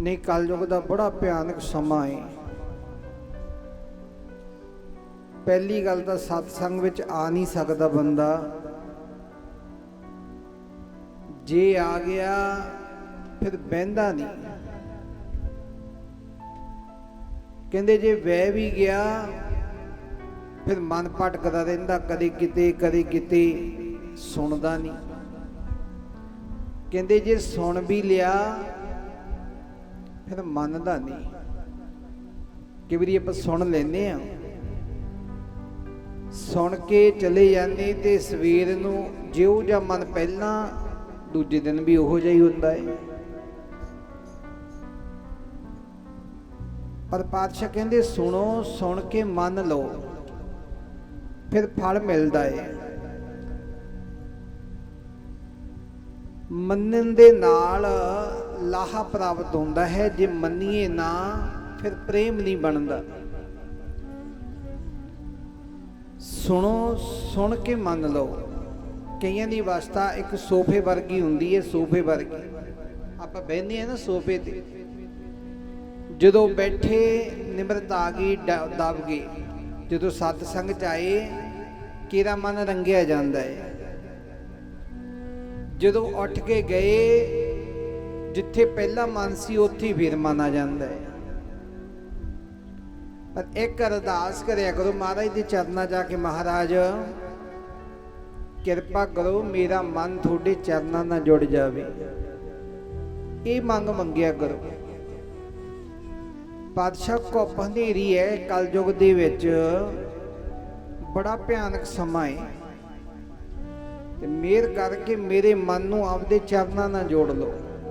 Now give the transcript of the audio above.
ਨਹੀਂ, ਕਲਯੁਗ ਦਾ ਬੜਾ ਭਿਆਨਕ ਸਮਾਂ ਹੈ ਪਹਿਲੀ ਗੱਲ ਤਾਂ ਸਤਸੰਗ ਵਿੱਚ ਆ ਨਹੀਂ ਸਕਦਾ ਬੰਦਾ। ਜੇ ਆ ਗਿਆ, ਫਿਰ ਬਹਿੰਦਾ ਨਹੀਂ। ਕਹਿੰਦੇ ਜੇ ਵਹਿ ਵੀ ਗਿਆ, ਫਿਰ ਮਨ ਭਟਕਦਾ ਰਹਿੰਦਾ, ਕਦੇ ਕਿਤੇ ਕਦੇ ਕਿਤੇ, ਸੁਣਦਾ ਨਹੀਂ। ਕਹਿੰਦੇ ਜੇ ਸੁਣ ਵੀ ਲਿਆ ਫਿਰ ਮੰਨਦਾ ਨਹੀਂ। ਕਿ ਵੀ ਆਪਾਂ ਸੁਣ ਲੈਨੇ ਆ ਸੁਣ ਕੇ ਚਲੇ ਜਾਂਦੇ ਤੇ ਸਵੇਰ ਨੂੰ ਜਿਉ ਜਾਂ ਮਨ ਪਹਿਲਾਂ, ਦੂਜੇ ਦਿਨ ਵੀ ਉਹੋ ਜਿਹਾ ਹੀ ਹੁੰਦਾ ਹੈ। ਪਰ ਪਾਤਸ਼ਾਹ ਕਹਿੰਦੇ, ਸੁਣੋ, ਸੁਣ ਕੇ ਮੰਨ ਲਓ। ਫਿਰ ਫਲ ਮਿਲਦਾ ਹੈ। ਮੰਨਣ ਦੇ ਨਾਲ ਲਾਹਾ ਪ੍ਰਾਪਤ ਹੁੰਦਾ ਹੈ, ਜੇ ਮੰਨੀਏ ਨਾ, ਫਿਰ ਪ੍ਰੇਮ ਨਹੀਂ ਬਣਦਾ। ਸੁਣੋ, ਸੁਣ ਕੇ ਮੰਨ ਲਓ। ਕਈਆਂ ਦੀ ਅਵਸਥਾ ਇੱਕ ਸੋਫੇ ਵਰਗੀ ਹੁੰਦੀ ਹੈ, ਸੋਫੇ ਵਰਗੀ। ਆਪਾਂ ਬਹਿੰਦੇ ਆ ਨਾ ਸੋਫੇ ਤੇ। ਜਦੋਂ ਬੈਠੇ ਨਿਮਰਤ ਆ ਗਈ, ਡ- ਦਬ ਗਈ। ਜਦੋਂ ਸਤਸੰਗ ਚ ਆਏ, ਕਿਹਦਾ ਮਨ ਰੰਗਿਆ ਜਾਂਦਾ ਹੈ? ਜਦੋਂ ਉੱਠ ਕੇ ਗਏ ਜਿੱਥੇ ਪਹਿਲਾ ਮਨ ਸੀ, ਉੱਥੇ ਫਿਰ ਮਨ ਆ ਜਾਂਦਾ ਹੈ। ਪਰ ਇੱਕ ਅਰਦਾਸ ਕਰਿਆ ਕਰੋ, ਮਹਾਰਾਜ ਦੇ ਚਰਨਾਂ ਜਾ ਕੇ ਮਹਾਰਾਜ, ਕਿਰਪਾ ਕਰੋ ਮੇਰਾ ਮਨ ਤੁਹਾਡੇ ਚਰਨਾਂ ਨਾਲ ਜੁੜ ਜਾਵੇ। ਇਹ ਮੰਗ ਮੰਗਿਆ ਕਰੋ। ਪਾਤਸ਼ਾਹ ਕੋ ਹਨੇਰੀ ਹੈ, ਕਲਯੁਗ ਦੇ ਵਿੱਚ ਬੜਾ ਭਿਆਨਕ ਸਮਾਂ ਹੈ। ਤੇ ਮਿਹਰ ਕਰਕੇ ਮੇਰੇ ਮਨ ਨੂੰ ਆਪਦੇ ਚਰਨਾਂ ਨਾਲ ਜੋੜ ਲਓ।